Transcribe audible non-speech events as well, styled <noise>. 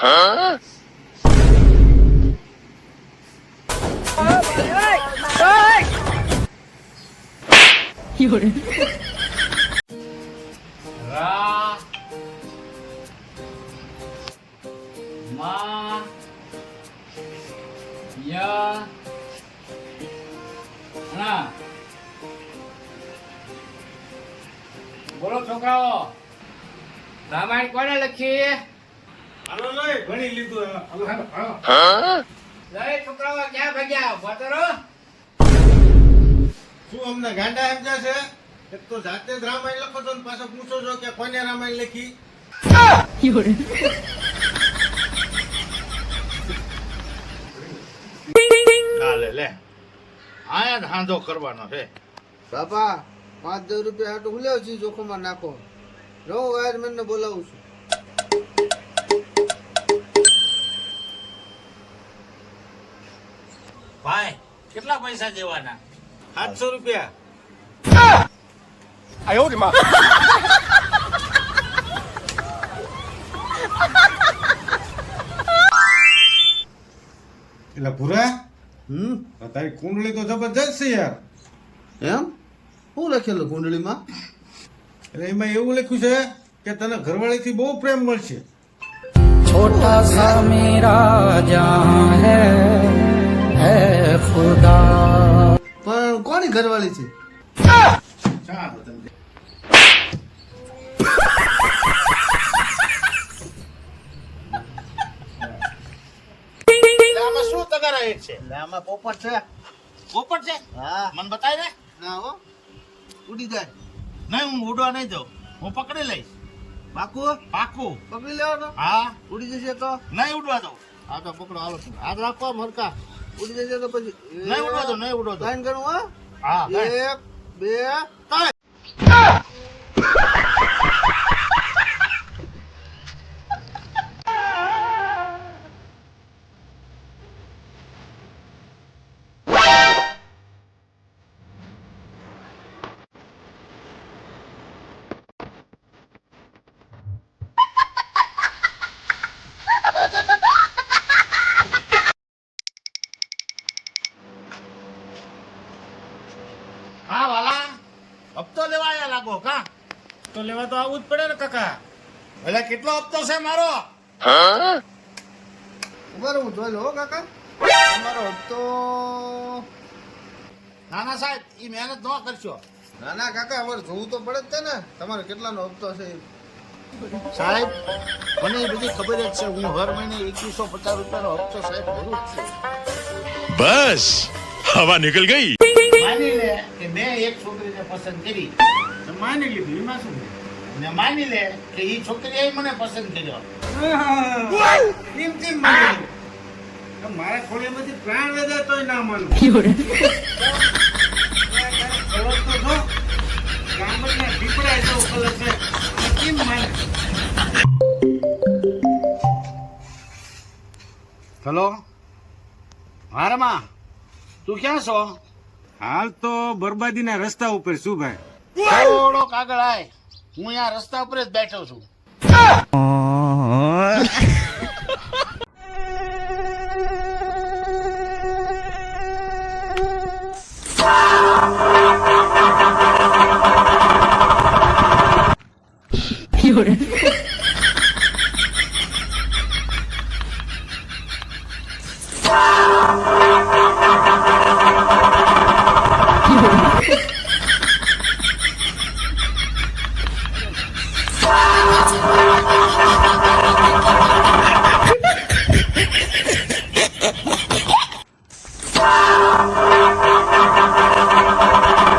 રા મા ય ના બોલો છોકરાઓ રામાયણ કોને લખી? હાલો લઈ. ભણી લીધું હાલો હાલો હાલો લઈ છોકરાઓ ક્યાં ભાગ્યા? બતરો શું અમને ગાંડા એમ છે? એક તો જાતે જ રામાયણ લખો છો ને પાછો પૂછો છો કે કોને રામાયણ લખી? લે લે. આયા જ કરવાનો છે. બાપા પાંચ દસ રૂપિયા હાટું હું લેવું છું જોખમમાં નાખો. રહો વાયરમેન ને બોલાવું છું. ભાઈ કેટલા પૈસા દેવાના? સાતસો રૂપિયા. આયો રે માં. એટલે પૂરા હમ? તારી કુંડળી તો જબરજસ્ત છે યાર. એમ? શું લખેલું કુંડળીમાં? એટલે એમાં એવું લખ્યું છે કે તને ઘરવાળીથી બહુ પ્રેમ મળશે. છોટા સા મેરા જ્યાં હૈ. કોની ઘરવાળી છે. શું તગારા એક છે? આમાં પોપટ છે. પોપટ છે? હા. મને બતાય ને. ના હો. ઉડી જાય. નહીં હું ઉડવા નહીં દઉં હું પકડી લઈશ. પાકું? પાકું. પકડી લેવો તો હા. ઉડી જશે તો? નહીં ઉડવા દઉં હા તો પકડો હાલો. હાથ રાખો મરકા. ઉડી જશે તો પછી નહીં ઉડવા દો નહીં ઉડવા દો સાઈન કરું હા. હા. એક બે ત્રણ હા વાલા. હપ્તો લેવા આવ્યા લાગો કા? તો લેવા તો આવું જ પડે ને કાકા. એટલે કેટલો હપ્તો છે મારો? ઊભા હું જોઈ લો કાકા. તમારો હપ્તો નાના સાહેબ એ મહેનત નો કરશો. નાના કાકા અમારે જોવું તો પડે જ છે ને. તમારે કેટલાનો હપ્તો છે? સાહેબ મને એ બધી ખબર જ છે. હું હર મહિને એકવીસો પચાસ રૂપિયાનો હપ્તો સાહેબ ભરું જ છું. બસ હવા નીકળ ગઈ. એક છોકરીને પસંદ કરી. તો માની લીધું એમાં શું ને માની લે કે એ છોકરીએ મને પસંદ કર્યો. એમ કેમ માની મારા ખોળીમાંથી પ્રાણ વેદે તોય ના માનું <laughs> ખબર ગામડના દીપડા તો ખબર છે. કેમ માને? હલો? હારમાં? તું ક્યાં છો? હાલ તો બરબાદીના રસ્તા ઉપર શું ભાઈ. થોડોક આગળ આય. હું અહીંયા રસ્તા ઉપર જ બેઠો છું.